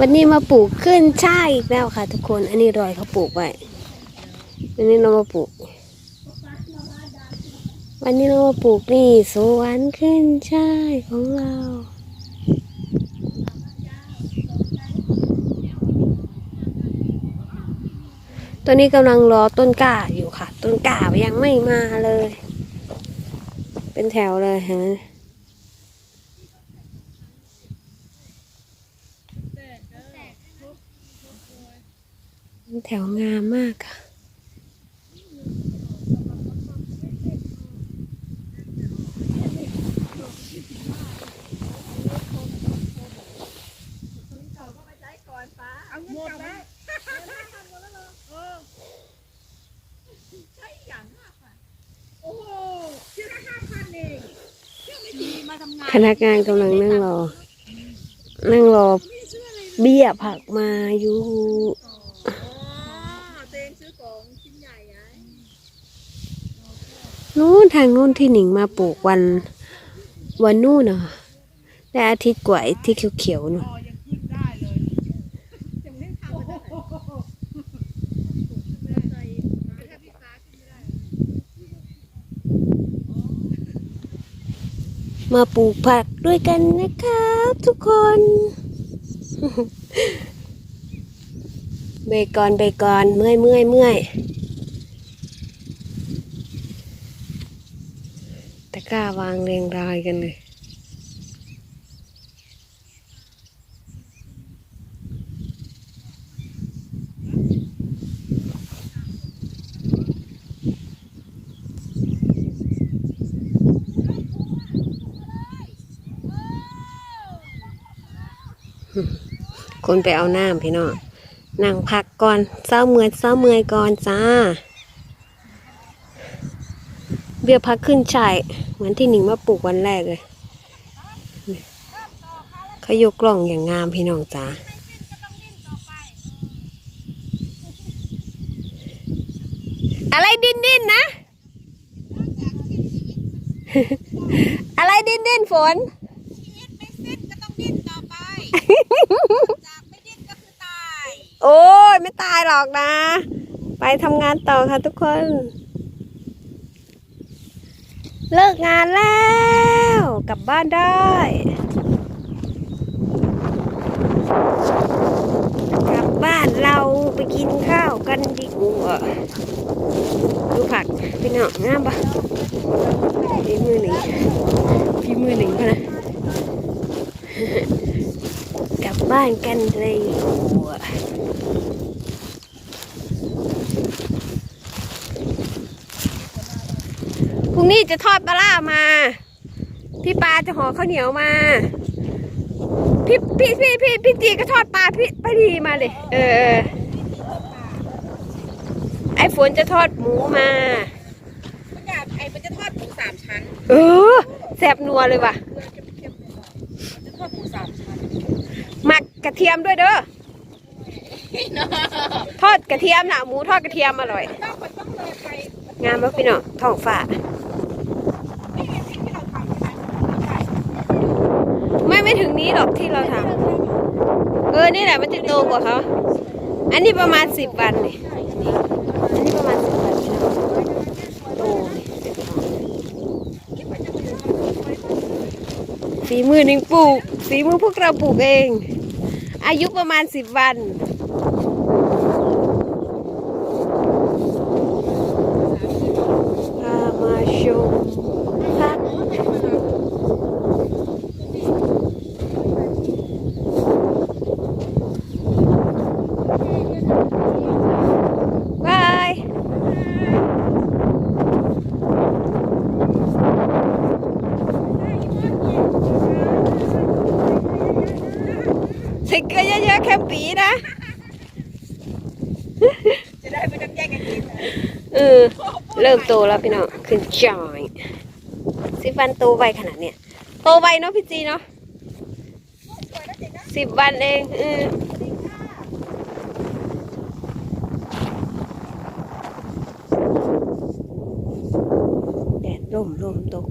วันนี้มาปลูกขึ้นช่ายอีกแล้วค่ะ ทุกคน อันนี้รอยเขาปลูกไว้วันนี้เรามาปลูก วันนี้เรามาปลูกนี่สวนขึ้นช่ายของเราตอนนี้กำลังรอต้นกล้าอยู่ค่ะ ต้นกล้ายังไม่มาเลย เป็นแถวเลยฮะเป็น แถวงามมากค่ะพนักงานกำลังนั่งรอ นั่งรอ เบี้ยผักมาอยู่ อ๋อตัวเองซื้อของชิ้นใหญ่ไง นู้นทางนู้นที่หนิงมาปลูกวัน วันนู่นน่ะได้อาทิตย์กว่าไอ้ที่เขียวๆนู่นอ๋อยังขึ้นได้เลยยังไม่ทำมาได้ใส่แค่พี่ฟ้าขึ้นไม่ได้มาปลูกผักด้วยกันนะครับทุกคน เบรกก่อนเบรกก่อนเมื่อยเมื่อยเมื่อยตะ กร้าวางเรียงรายกันเลย คนไปเอาน้ำพี่น้องนั่งพักก่อนเศร้าเมื่อยเศร้าเมื่อยก่อนจ้า เบี้ยพักขึ้นชายเหมือนที่หนิงมาปลูกวันแรกเลยเขายกกล่องอย่างงามพี่น้องจ้าอะไรดิ้นดิ้นนะ อะไรดิ้นดิ้นฝนชีวิตไม่สิ้นก็ต้องดิ้นต่อไปจากไม่ดิ้นก็คือตายโอ้ยไม่ตายหรอกนะ ไปทำงานต่อค่ะทุกคน เลิกงานแล้วกลับบ้านได้กลับบ้านเราไปกินข้าวกันดีกว่าดูผักพี่น้องงามปะพี่มือหนึ่งพี่มือหนึ่งพะนะกลับบ้านกันเลยดีกว่า พรุ่ง นี้จะทอดปลาล่ามา พี่ปลาจะห่อข้าวเหนียวมา พี่พี่พี่พี่พี่จีก็ทอดปลาพี่ป้าดีมาเลย เออ ไอ้ฝนจะทอดหมูมามันอยากไอ้มันจะทอดหมูสามชั้น เออแสบนัวเลยว่ะเกลือเข้มๆเลยมันจะทอดหมูสามชั้นหมักกระเทียมด้วยเด้อทอดกระเทียมนะหมูทอดกระเทียมอร่อยต้องมันต้องเลยไปงามมากพี่น้องท้องฟ้า ไม่เห็นที่เราทำใช่ไหมใช่ ไม่ไม่ถึงนี้ หรอกที่เราทำเออ นี่แหละมันจะโตกว่าเขาอันนี้ประมาณสิบวันนี่อันนี้ประมาณสิบวันโตฝีมือหนึ่งปลูกฝีมือพวกเราปลูกเอง อายุประมาณสิบวัน พามาชมพักบาย ใส่เกลือเยอะๆแค่ปีนะ จะได้ไม่ต้องแย่งกันกินนะเออ เริ่มโตแล้วพี่น้องขึ้นจอยสิบวันโตไวขนาดเนี้ยโตไวเนาะพี่จีเนาะสิบวันเองเออแดดร่มร่มตก